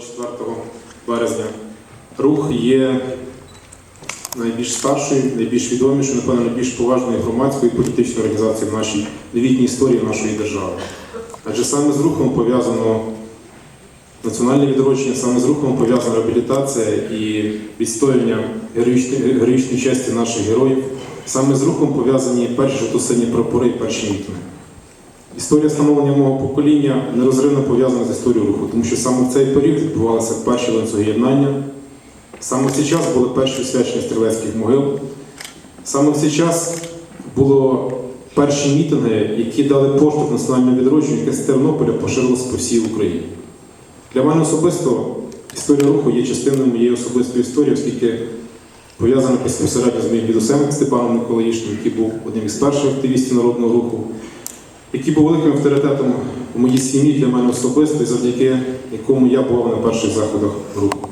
4 березня. Рух є найбільш старшою, найбільш відомішою, напевно, найбільш поважною громадською і політичною організацією в нашій новітній історії нашої держави. Адже саме з рухом пов'язано національне відродження, саме з рухом пов'язана реабілітація і відстоювання героїчної, героїчної честі наших героїв. Саме з рухом пов'язані перші жовто-сині прапори і перші мітинги. Історія становлення мого покоління нерозривно пов'язана з історією руху, тому що саме в цей період відбувалися перші ланцюги єднання. Саме в цей час були перші освячення стрілецьких могил. Саме в цей час було перші мітинги, які дали поштовх національному відродженню, яке з Тернополя поширилося по всій Україні. Для мене особисто історія руху є частиною моєї особистої історії, оскільки пов'язана безпосередньо з моїм дідусем Степаном Миколаїшним, який був одним із перших активістів народного руху, який був великим авторитетом у моїй сім'ї для мене особисто, і завдяки якому я був на перших заходах руху.